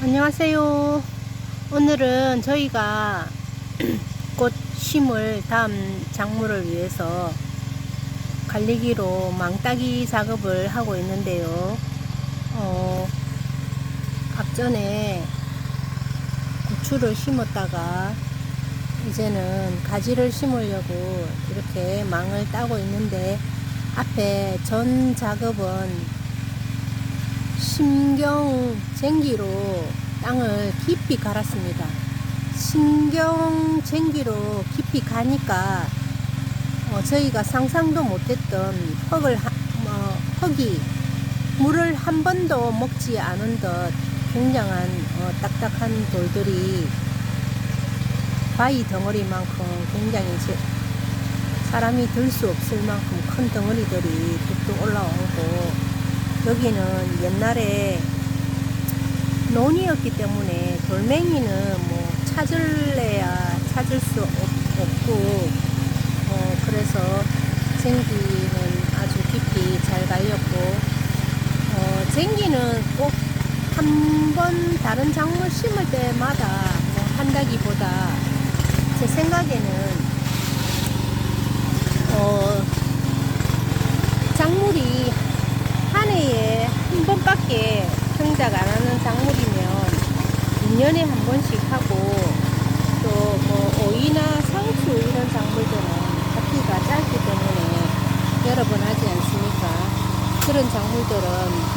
안녕하세요. 오늘은 저희가 꽃 심을 다음 작물을 위해서 갈리기로 망따기 작업을 하고 있는데요. 어, 앞전에 고추를 심었다가 이제는 가지를 심으려고 이렇게 망을 따고 있는데 앞에 전 작업은 신경쟁기로 땅을 깊이 갈았습니다. 신경쟁기로 깊이 가니까 어, 저희가 상상도 못했던 흙을 하- 뭐, 흙이 물을 한 번도 먹지 않은 듯 굉장한 어, 딱딱한 돌들이 바위 덩어리만큼 굉장히 제- 사람이 들 수 없을 만큼 큰 덩어리들이 뚝뚝 올라오고 여기는 옛날에 논이었기 때문에 돌멩이는 뭐 찾을래야 찾을 수 없- 없고 어 그래서 쟁기는 아주 깊이 잘 갈렸고 어 쟁기는 꼭 한 번 다른 작물 심을 때마다 뭐 한다기보다 제 생각에는 어 작물이 한 해에 한 번밖에 성장 안 하는 작물이면 2년에 한 번씩 하고 또 뭐 오이나 상추 이런 작물들은 잡기가 짧기 때문에 여러 번 하지 않습니까? 그런 작물들은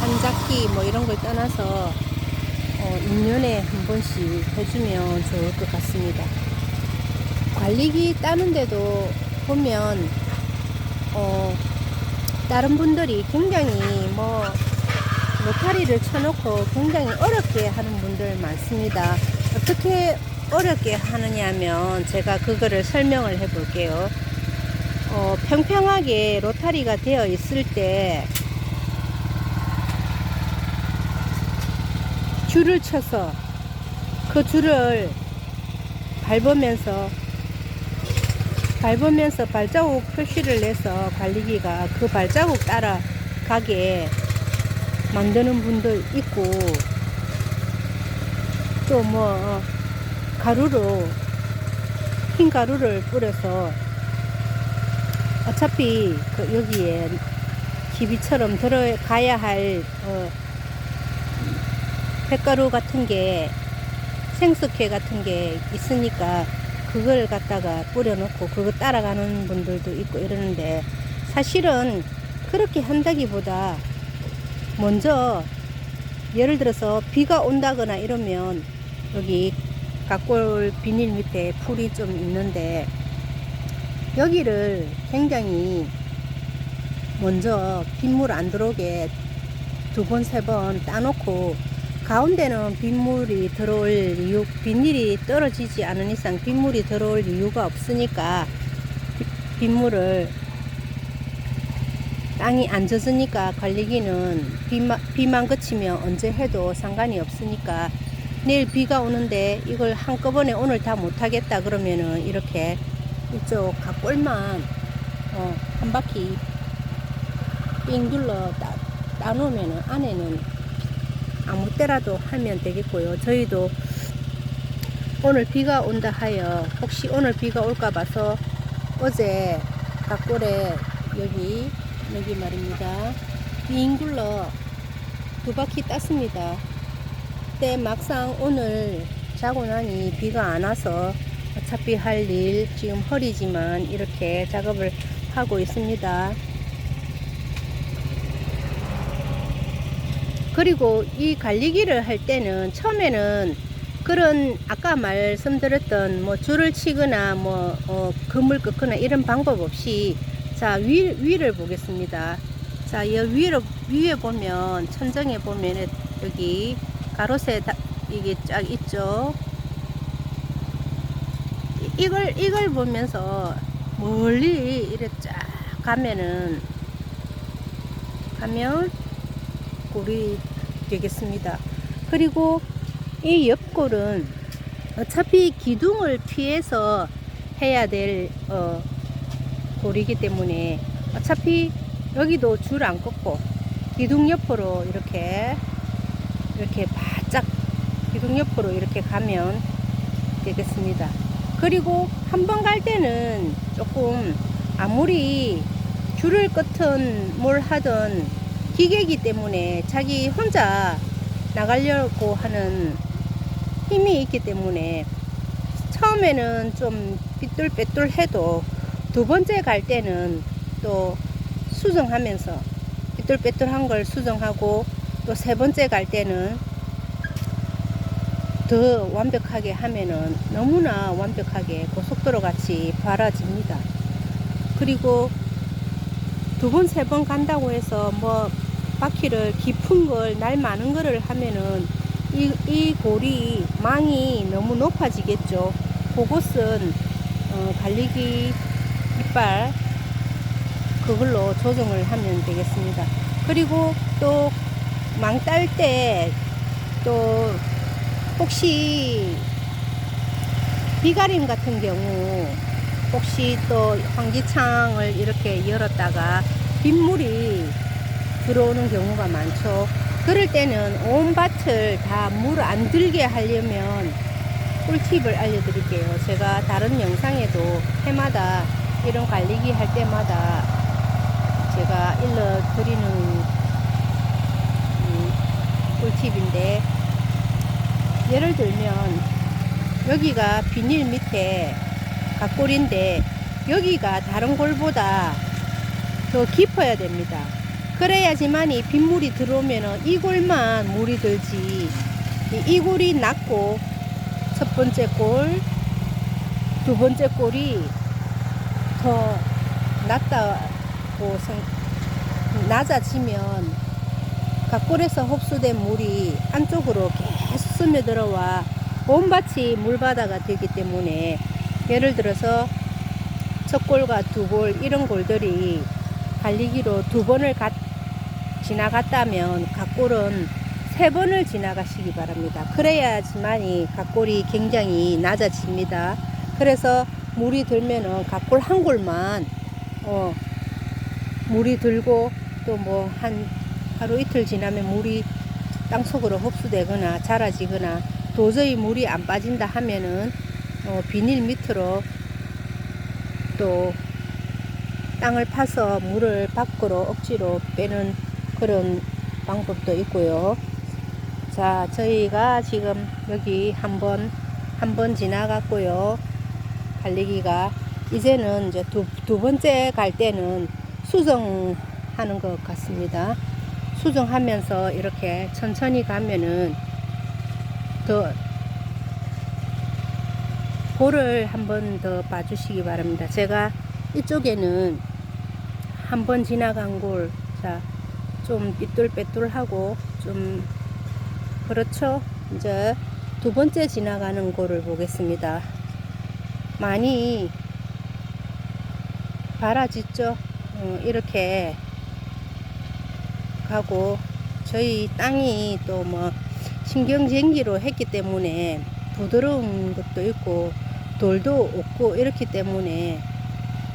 한 작기 뭐 이런 걸 떠나서 어 2년에 한 번씩 해주면 좋을 것 같습니다. 관리기 따는데도 보면 어 다른 분들이 굉장히 뭐 로타리를 쳐놓고 굉장히 어렵게 하는 분들 많습니다. 어떻게 어렵게 하느냐면 제가 그거를 설명을 해 볼게요. 어, 평평하게 로타리가 되어 있을 때 줄을 쳐서 그 줄을 밟으면서 밟으면서 발자국 표시를 내서 관리기가 그 발자국 따라 가게 만드는 분들 있고 또 뭐 가루로 흰 가루를 뿌려서 어차피 그 여기에 기비처럼 들어가야 할 어, 뱃가루 같은 게 생수캐 같은 게 있으니까 그걸 갖다가 뿌려놓고 그거 따라가는 분들도 있고 이러는데 사실은 그렇게 한다기보다 먼저 예를 들어서 비가 온다거나 이러면 여기 각골 비닐 밑에 풀이 좀 있는데 여기를 굉장히 먼저 빗물 안 들어오게 두 번, 세 번 따놓고 가운데는 빗물이 들어올 이유, 비닐이 떨어지지 않은 이상 빗물이 들어올 이유가 없으니까 비- 빗물을 땅이 안 젖으니까 관리기는 비만, 비만 그치면 언제 해도 상관이 없으니까 내일 비가 오는데 이걸 한꺼번에 오늘 다 못하겠다 그러면은 이렇게 이쪽 각골만 어, 한 바퀴 삥 둘러 따, 따놓으면은 안에는 아무 때라도 하면 되겠고요. 저희도 오늘 비가 온다 하여 혹시 오늘 비가 올까 봐서 어제 각골에 여기 여기 말입니다. 빙 굴러 두 바퀴 땄습니다. 근데 막상 오늘 자고 나니 비가 안 와서 어차피 할 일 지금 허리지만 이렇게 작업을 하고 있습니다. 그리고 이 관리기를 할 때는 처음에는 그런 아까 말씀드렸던 뭐 줄을 치거나 뭐 어, 그물 끄거나 이런 방법 없이 자 위, 위를 보겠습니다. 자, 이 위로 위에 보면 천정에 보면 여기 가로세 다, 이게 쫙 있죠. 이- 이걸 이걸 보면서 멀리 이렇게 쫙 가면은 가면 골이 되겠습니다. 그리고 이 옆골은 어차피 기둥을 피해서 해야 될 어, 골이기 때문에 어차피 여기도 줄 안 꺾고 기둥 옆으로 이렇게 이렇게 바짝 기둥 옆으로 이렇게 가면 되겠습니다. 그리고 한 번 갈 때는 조금 아무리 줄을 끝은 뭘 하든 기계이기 때문에 자기 혼자 나가려고 하는 힘이 있기 때문에 처음에는 좀 삐뚤빼뚤 해도 두 번째 갈 때는 또 수정하면서 삐뚤빼뚤한 걸 수정하고 또 세 번째 갈 때는 더 완벽하게 하면은 너무나 완벽하게 고속도로 같이 바라집니다. 그리고 두 번, 세 번 간다고 해서 뭐 바퀴를 깊은 걸, 날 많은 거를 하면은 이, 이 골이 망이 너무 높아지겠죠. 그것은 어, 달리기 이빨 그걸로 조정을 하면 되겠습니다. 그리고 또 망딸 때 또 혹시 비가림 같은 경우 혹시 또 환기창을 이렇게 열었다가 빗물이 들어오는 경우가 많죠. 그럴 때는 온 밭을 다 물 안 들게 하려면 꿀팁을 알려드릴게요. 제가 다른 영상에도 해마다 이런 관리기 할 때마다 제가 일러드리는 음, 꿀팁인데 예를 들면 여기가 비닐 밑에 각골인데 여기가 다른 골보다 더 깊어야 됩니다. 그래야지만 이 빗물이 들어오면 이 골만 물이 들지 이- 이 골이 낮고 첫 번째 골, 두 번째 골이 더 낮다고 생, 낮아지면 각골에서 흡수된 물이 안쪽으로 계속 스며들어와 온 밭이 물바다가 되기 때문에 예를 들어서 첫 골과 두 골 이런 골들이 달리기로 두 번을 가- 지나갔다면 각골은 세 번을 지나가시기 바랍니다. 그래야지만이 각골이 굉장히 낮아집니다. 그래서 물이 들면은 각골 한 골만 어, 물이 들고 또 뭐 한 하루 이틀 지나면 물이 땅 속으로 흡수되거나 자라지거나 도저히 물이 안 빠진다 하면은 어, 비닐 밑으로 또 땅을 파서 물을 밖으로 억지로 빼는 그런 방법도 있고요. 자, 저희가 지금 여기 한번 한 번 지나갔고요. 달리기가 이제는 이제 두, 두 번째 갈 때는 수정하는 것 같습니다. 수정하면서 이렇게 천천히 가면은 더 볼을 한 번 더 봐주시기 바랍니다. 제가 이쪽에는 한 번 지나간 골, 자, 좀 삐뚤빼뚤하고 좀 그렇죠. 이제 두 번째 지나가는 골을 보겠습니다. 많이 바라짓죠. 어, 이렇게 가고 저희 땅이 또 뭐 신경쟁기로 했기 때문에 부드러운 것도 있고 돌도 없고 이렇기 때문에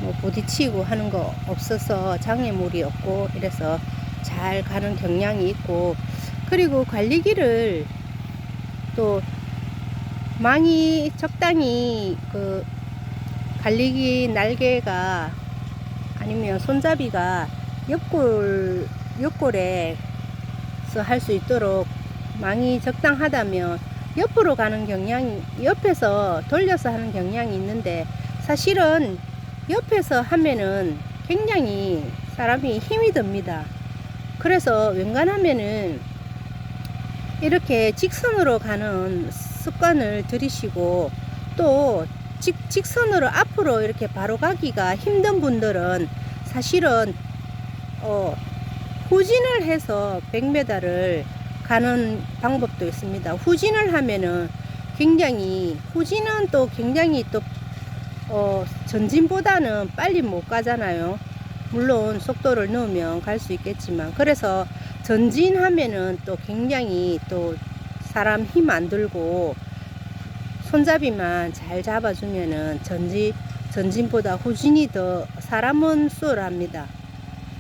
뭐 부딪히고 하는 거 없어서 장애물이 없고 이래서 잘 가는 경향이 있고 그리고 관리기를 또 망이 적당히 그 관리기 날개가 아니면 손잡이가 옆골 옆골에서 할 수 있도록 망이 적당하다면 옆으로 가는 경향이 옆에서 돌려서 하는 경향이 있는데 사실은 옆에서 하면은 굉장히 사람이 힘이 듭니다. 그래서 웬간하면은 이렇게 직선으로 가는 습관을 들이시고 또 직, 직선으로 앞으로 이렇게 바로 가기가 힘든 분들은 사실은 어, 후진을 해서 100m를 가는 방법도 있습니다. 후진을 하면은 굉장히 후진은 또 굉장히 또 어, 전진보다는 빨리 못 가잖아요. 물론 속도를 넣으면 갈 수 있겠지만 그래서 전진하면은 또 굉장히 또 사람 힘 안 들고 손잡이만 잘 잡아주면은 전진 전진보다 후진이 더 사람은 수월합니다.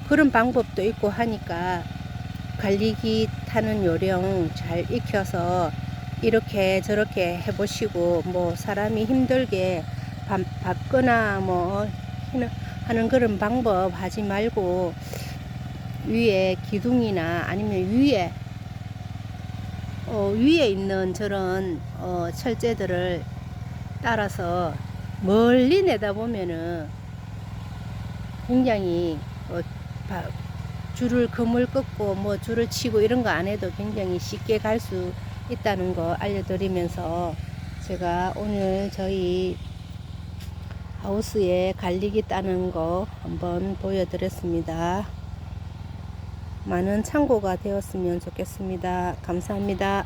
그런 방법도 있고 하니까 갈리기 타는 요령 잘 익혀서 이렇게 저렇게 해보시고 뭐 사람이 힘들게 밥, 밟거나 뭐 하는 그런 방법 하지 말고 위에 기둥이나 아니면 위에 어, 위에 있는 저런 어, 철제들을 따라서 멀리 내다보면은 굉장히 어, 바- 줄을 그물 긋고 뭐 줄을 치고 이런 거 안 해도 굉장히 쉽게 갈 수 있다는 거 알려드리면서 제가 오늘 저희 하우스에 갈리기 따는 거 한번 보여드렸습니다. 많은 참고가 되었으면 좋겠습니다. 감사합니다.